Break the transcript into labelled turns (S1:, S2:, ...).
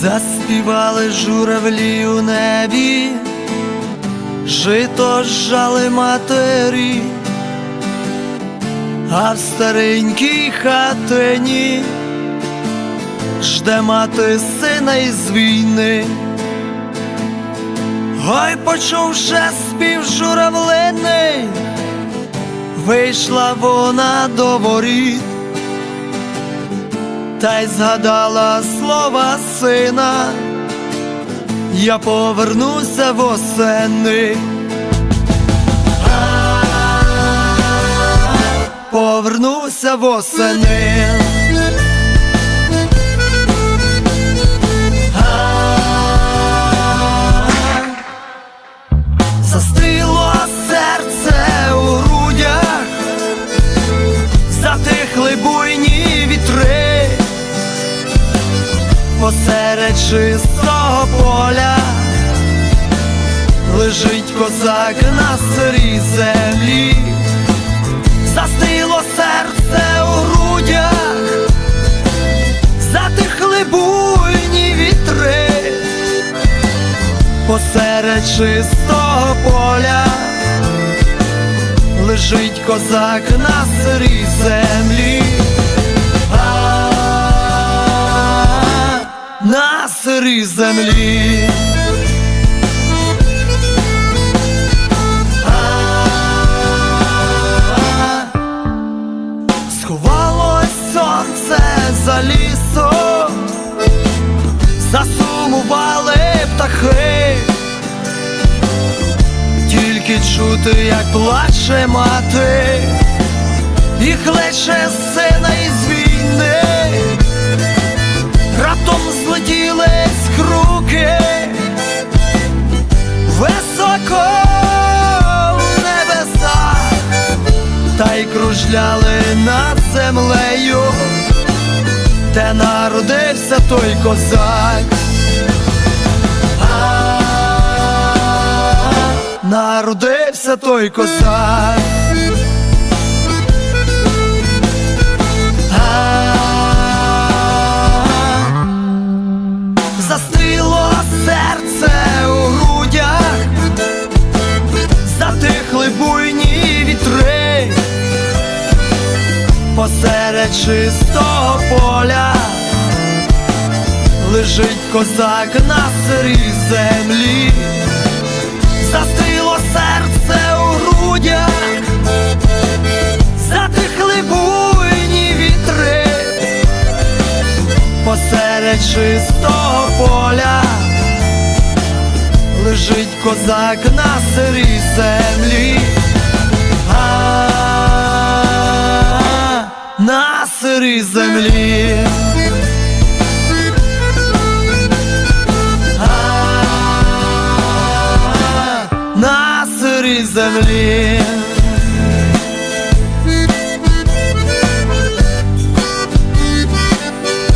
S1: Заспівали журавлі у небі, жито жали матері, а в старенькій хатині жде мати сина із війни. Ой, почувши спів журавлини, вийшла вона до воріт та й згадала слова сина, я повернуся восени. Повернуся восени. Застило чистого поля. Лежить козак на сирій землі, застило серце у грудях, затихли буйні вітри. Посеред чистого поля. Лежить козак на сирій землі. На сирій землі. Сховалось сонце за лісом, засумували птахи, тільки чути, як плаче мати, і кличе сина й над землею де народився той козак. Народився той козак. Чистого поля. Лежить козак на сирій землі, застило серце у грудях, затихли буйні вітри, посеред чистого поля. Лежить козак на сирій землі. Сирій землі. На сирій землі.